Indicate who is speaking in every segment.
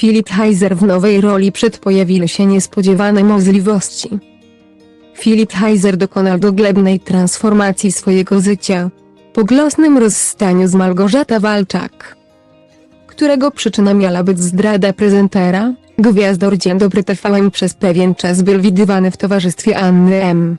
Speaker 1: Filip Heiser w nowej roli przed pojawiły się niespodziewane możliwości. Filip Heiser dokonał doglebnej transformacji swojego życia. Po głosnym rozstaniu z Malgorzata Walczak, którego przyczyną miała być zdrada prezentera, gwiazdor Dzień Dobry TVN przez pewien czas był widywany w towarzystwie Anny M.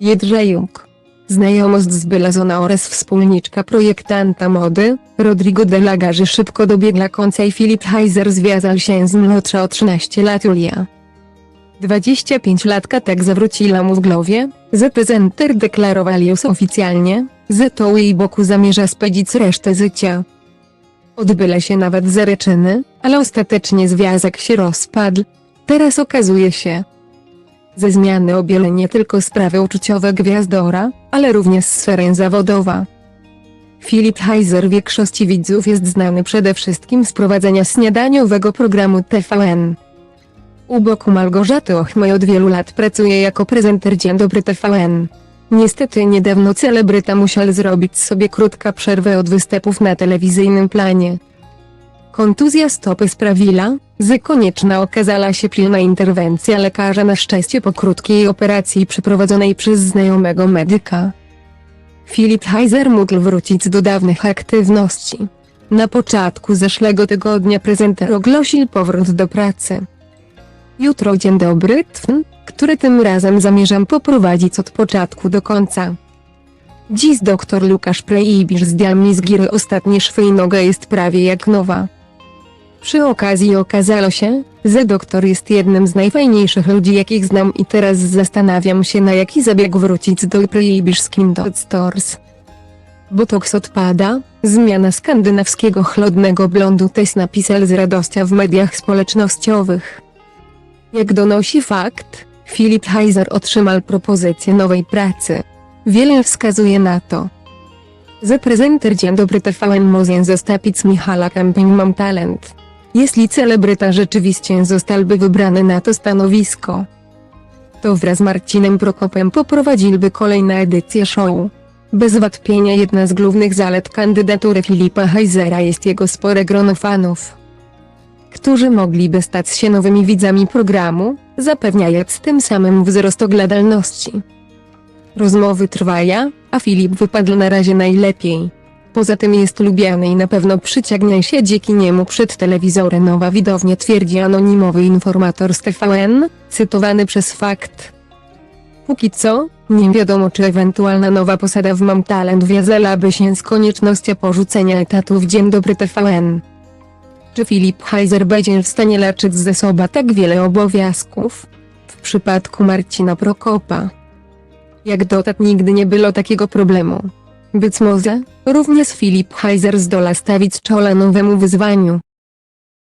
Speaker 1: Jedrzejuk. Znajomość z Bylazona oraz wspólniczka projektanta mody, Rodrigo de la Garzy szybko dobiegła końca i Filip Heiser związał się z młodsza o 13 lat Julia. 25-latka tak zawróciła mu w głowie, że prezenter deklarował już oficjalnie, że to u jej boku zamierza spędzić resztę życia. Odbyle się nawet zareczyny, ale ostatecznie związek się rozpadł. Teraz okazuje się, ze zmiany objęły nie tylko sprawy uczuciowe gwiazdora, ale również sferę zawodową. Filip Heiser większości widzów jest znany przede wszystkim z prowadzenia śniadaniowego programu TVN. U boku Malgorzaty Ochmej od wielu lat pracuje jako prezenter Dzień Dobry TVN. Niestety niedawno celebryta musiał zrobić sobie krótką przerwę od występów na telewizyjnym planie. Kontuzja stopy sprawiła, że konieczna okazała się pilna interwencja lekarza na szczęście po krótkiej operacji przeprowadzonej przez znajomego medyka. Filip Heiser mógł wrócić do dawnych aktywności. Na początku zeszłego tygodnia prezenter ogłosił powrót do pracy. Jutro dzień dobry, tfn, który tym razem zamierzam poprowadzić od początku do końca. Dziś doktor Lukasz Prejibirz zdjął mi z giry ostatni szwy i noga jest prawie jak nowa. Przy okazji okazało się, że doktor jest jednym z najfajniejszych ludzi jakich znam i teraz zastanawiam się na jaki zabieg wrócić do Prejibirz Skin Stores. Botoks odpada, zmiana skandynawskiego chłodnego blondu też napisał z radością w mediach społecznościowych. Jak donosi fakt, Filip Heiser otrzymał propozycję nowej pracy. Wiele wskazuje na to, że prezenter Dzień Dobry TVN może zostawić Michala Camping Mam Talent. Jeśli celebryta rzeczywiście zostałby wybrany na to stanowisko, to wraz z Marcinem Prokopem poprowadzilby kolejne edycje show. Bez wątpienia jedna z głównych zalet kandydatury Filipa Heisera jest jego spore grono fanów którzy mogliby stać się nowymi widzami programu, zapewniając tym samym wzrost oglądalności. Rozmowy trwają, a Filip wypadł na razie najlepiej. Poza tym jest lubiany i na pewno przyciągnie się dzięki niemu przed telewizorem nowa widownia twierdzi anonimowy informator z TVN, cytowany przez fakt. Póki co, nie wiadomo czy ewentualna nowa posada w Mam Talent wiązałaby się z koniecznością porzucenia etatu w Dzień Dobry TVN. Czy Filip Heiser będzie w stanie leczyć ze sobą tak wiele obowiązków? W przypadku Marcina Prokopa. Jak dotąd nigdy nie było takiego problemu. Być może, również Filip Heiser zdoła stawić czoła nowemu wyzwaniu.